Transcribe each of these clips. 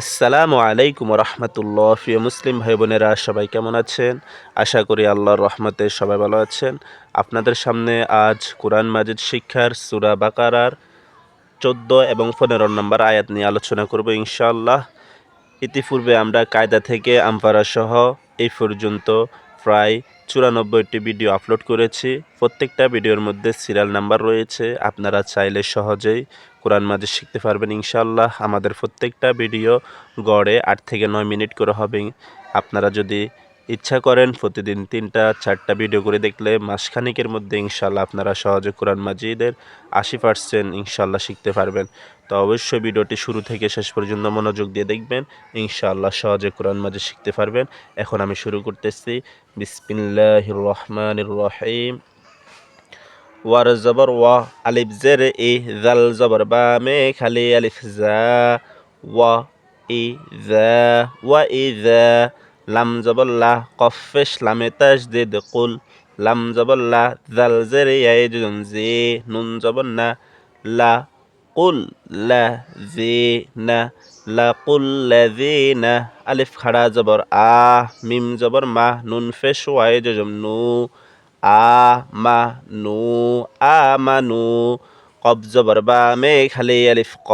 আসসালামু আলাইকুম রহমতুল্লাহ প্রিয় মুসলিম ভাই বোনেরা সবাই কেমন আছেন? আশা করি আল্লাহর রহমতে সবাই ভালো আছেন। আপনাদের সামনে আজ কোরআন মাজিদ শিক্ষার সুরা বাকারার চোদ্দ এবং পনেরো নম্বর আয়াত নিয়ে আলোচনা করব ইনশাআল্লাহ। ইতিপূর্বে আমরা কায়দা থেকে আমপারা সহ এই পর্যন্ত প্রায় চুরানব্বইটি ভিডিও আপলোড করেছি। প্রত্যেকটা ভিডিওর মধ্যে সিরিয়াল নাম্বার রয়েছে। আপনারা চাইলে সহজেই কোরআন মাজিদ শিখতে পারবেন ইনশাল্লাহ আমাদের প্রত্যেকটা ভিডিও গড়ে আট থেকে নয় মিনিট করে হবে। আপনারা যদি ইচ্ছা করেন প্রতিদিন তিনটা, চারটা ভিডিও করে দেখলে মাসখানিকের মধ্যে ইনশাল্লাহ আপনারা সহজে কোরআন মাজিদের আশি পার্সেন্ট ইনশাল্লাহ শিখতে পারবেন। তো অবশ্যই ভিডিওটি শুরু থেকে শেষ পর্যন্ত মনোযোগ দিয়ে দেখবেন, ইনশাআল্লাহ সহজে কোরআন মাজিদ শিখতে পারবেন। এখন আমি শুরু করতেছি। বিসমিল্লাহ রহমান রহিম ওয়ার জবর ওয়া আলিফ জের ই জাল জবর বা মে খালি আলিফ জা, ওয়া ই জা, ওয়া ই জা। লাম জবর লা কফেশ লামে তাজদিদ কুল। লাম জবর লা জাল জের ইয়াই জুম জি। নুন জবর না লা কুল লা জি না। লা কুল লা জি না। আলিফ খাড়া জবর আ। মিম জবর মা। নুন ফেশ ওয়াই জুম নু। আমানু আমানু কব জবর বা মে খালি আলিফ ক।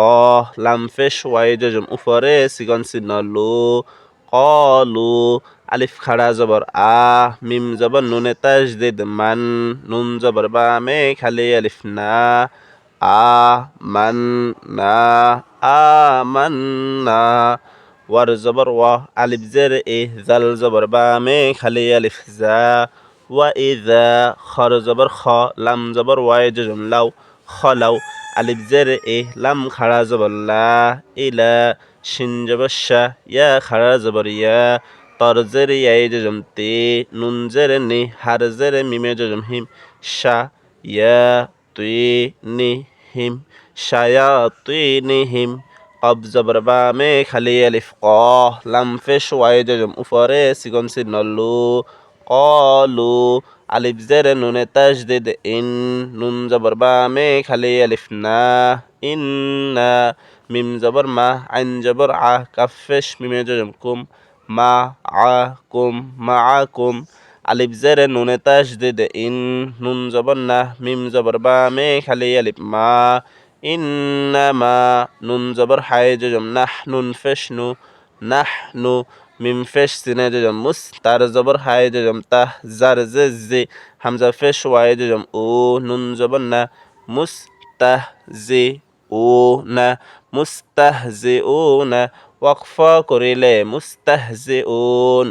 লাম ফেশ ওয়াই জজম উপরে সিগন চিহ্ন লু কলু আলিফ খাড়া জবর আ মিম জবর নুনে তাজদিদ মান নুন জবর বা মে খালি আলিফ না আ মান না আ মান না ওয়ার জবর ওয়া আলিফ জের এ জাল জবর বা মে খালি আলিফ জা ওয়া ইজা খর জবর খ লাম জবর ওয়াই জজম লাউ খলাউ আলিফ জের এ লাম খাড়া জবর লা ইলা শিন জবর ইয়া খাড়া জবর ইয়া তর জের ইয়াই জজম তে নুন জের নি হার জের মিমে জজম হিম শা ইয়া তুই নি হিম শায়া তুই নি হিম কব জবর বা মে খালি আলিফ ক লাম ফেশ ওয়াই জজম উপরে সিগম সিনলু কলু আলিফ জের নুনে তাজদিদ, ইন নুন জবর বা মে খালি আলিফ না ইন্না মিম জবর মা, আইন জবর আ, কাফেশ, মিমে জজম কুম, মা, আ, কুম, মা, আ, কুম। আলিফ জের নুনে তাজদিদ, ইন নুন জবর না, মিম জবর বা মে খালি আলিফ মা ইন্নামা নুন জবর হাই জজম নাহ, নুন ফেশ নু, নাহ নু মিম ফেশ সিনে জজম মুস তার জবর হাই জজম তাহ জার জে জে হামজা ফেশ ওয়াই জজম ও নুন জবর না মুস তাহ জে ও না মুস্তাহ জে ও না ওয়াকফা করিলে মুস্তাহ জে ওন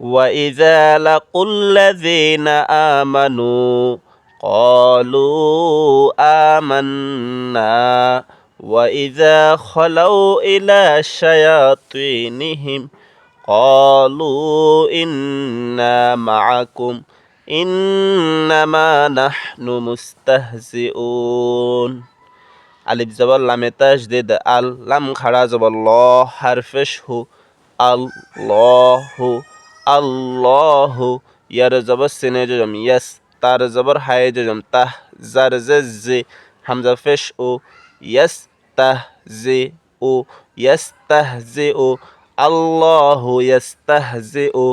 وإذا لقوا الذين آمنوا قالوا آمنا وإذا خلوا إلى شياطينهم قالوا إنا معكم إنما نحن مستهزئون আলিফ জবর লামে তাজদিদ আল লাম খাড়া জবর ল হারফেশ হু আল্লাহু আল্লাহু ইয়ার জবর সিনে জম ইয়াস তার জবর হায় জজম তাহ জার জে হামজা ফেশ ও ইয়াস তাহ জে ও ইয়াস তাহ জে ও আল্লাহ ইয়াস তাহ জে ও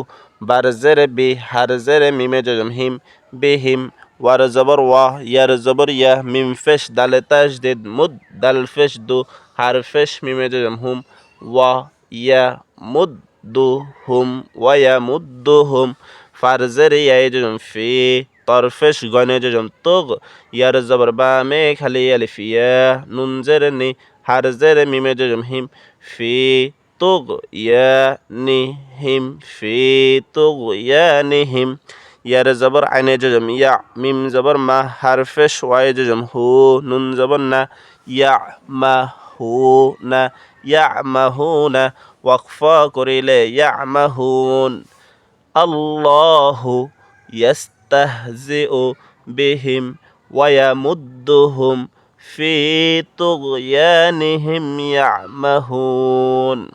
বার জের বি হার জের মিমে জজম হিম বে হিম ওয়ার জবর ওয়া ইয়ার জবর ইয়া মিম ফেশ দালে তাজ দিদ মুদ দাল ফেশ দু হার ফেশ মিমে জজম হুম ওয়া তরফেশ গনে জজম তোগ ইয়ার জবর বা মে খালি আলিফ ইয়া নুন জের নি হার জের মিমে জজম হিম ফি তোগ ইয়া নি হিম ফি তোগ ইয়া নি হিম ইয়ার জবর আইনে জজম ইয়া মিম জবর মা হারফেশ ওয়াই জজম হু নুন জবর না ইয়া মা হু না ইয়া হু না ওয়াকফা করিলে ইয়া হুন আল্লাহু ইয়াস يستهزئ بهم ويمدهم في طغيانهم يعمهون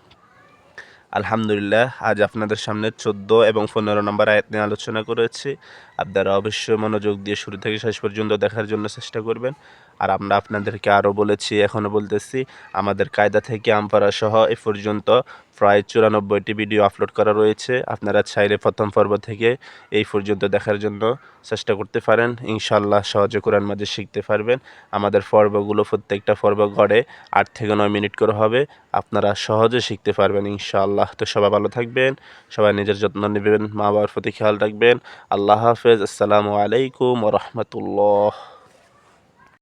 আলহামদুলিল্লাহ আজ আপনাদের সামনে চোদ্দ এবং পনেরো নম্বর আয়াত নিয়ে আলোচনা করেছি আপনারা অবশ্যই মনোযোগ দিয়ে শুরু থেকে শেষ পর্যন্ত দেখার জন্য চেষ্টা করবেন আর আমরা আপনাদেরকে আরও বলেছি এখনও বলতেছি আমাদের কায়দা থেকে আমপারা সহ এ পর্যন্ত প্রায় চুরানব্বইটি ভিডিও আপলোড করা রয়েছে। আপনারা চাইলে প্রথম পর্ব থেকে এই পর্যন্ত দেখার জন্য চেষ্টা করতে পারেন। ইনশাল্লাহ সহজে কোরআন মাঝে শিখতে পারবেন। আমাদের পর্বগুলো প্রত্যেকটা পর্ব গড়ে আট থেকে নয় মিনিট করে হবে। আপনারা সহজে শিখতে পারবেন ইনশাআল্লাহ। তো সবাই ভালো থাকবেন, সবাই নিজের যত্ন নেবেন মা বাবার প্রতি খেয়াল রাখবেন। আল্লাহ হাফেজ। আসসালামু আলাইকুম রহমতুল্লাহ।